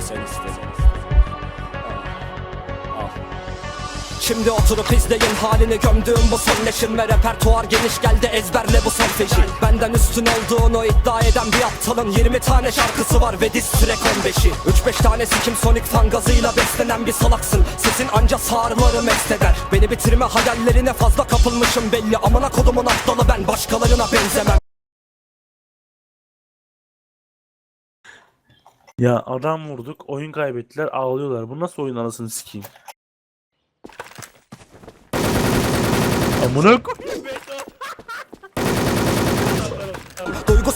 Sen. Al. Şimdi oturup izleyin halini gömdüğüm bu son Ve repertuar geniş geldi ezberle bu son Benden üstün olduğunu iddia eden bir aptalın 20 tane şarkısı var ve diss track 15'i 3-5 tanesi kim Sonic fan gazıyla beslenen bir salaksın. Sesin anca sağırları mest eder. Beni bitirme hayallerine fazla kapılmışım belli. Amına kodumun aptalı ben başkalarına benzemem Ya adam vurduk, oyun kaybettiler, ağlıyorlar. Bu nasıl oyun anasını sikeyim? Amına ko-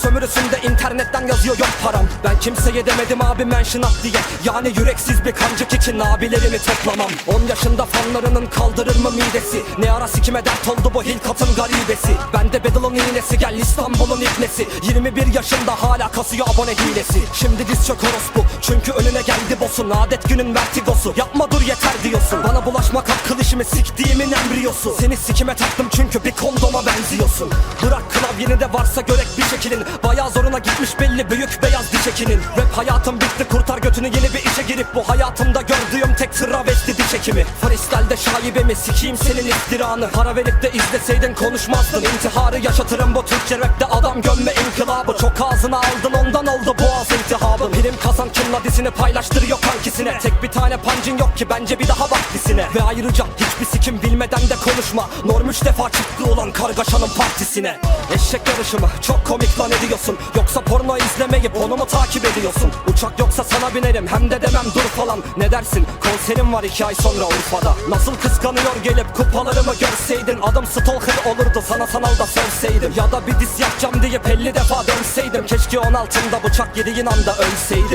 sömürüsünde internetten yazıyor yok param. Ben kimseye demedim abi mention at diye. Yani yüreksiz bir kancık için abilerimi toplamam. 10 yaşında fanlarının kaldırır mı midesi? Ne ara sikime dert oldu bu hilkatın garibesi? Bende Bedel'ın iğnesi gel İstanbul'un ibnesi. 21 yaşında hala kasıyor abone hilesi. Şimdi diz çök orospu çünkü önüne geldi boss'un. Adet günün vertigosu yapma dur yeter diyorsun. Bana bulaşmak akıl işimi siktiğimin embriyosu. Seni sikime taktım çünkü bir kondoma benziyorsun. Bırak klavyeni de varsa görek bir şekilin Bayağı zoruna gitmiş belli büyük beyaz diş ekinin Rap hayatım bitti kurtar götünü yeni bir işe girip Bu hayatımda gördüğüm tek travesti diş ekimi Freestyle'de şaibemi sikeyim senin iftiranı. Para verip de izleseydin konuşmazdın. İntiharı yaşatırım bu Türkçe rapte adam gömme inkılabı. Çok ağzına aldın ondan oldu boğaz iltihabı Prim kazan kimla dizini paylaştırıyor kankisine. Tek bir tane pancın yok ki bence bir daha bak dizine. Ve ayrıca hiçbir sikim bilmeden de konuşma. Norm üç defa çıktı ulan kargaşanın partisine. Eşek yarışı mı çok komik lan ediyorsun. Yoksa porno izlemeyip onu mu takip ediyorsun? Uçak yoksa sana binerim hem de demem dur falan. Ne dersin? Konserim var iki ay sonra Urfa'da. Nasıl kıskanıyor gelip kupalarımı görseydin? Adım stalker olurdu sana sanal da sövseydim Ya da bir diz yapacağım diye 50 defa dönseydim Keşke 16'ımda bıçak yediğin anda ölseydim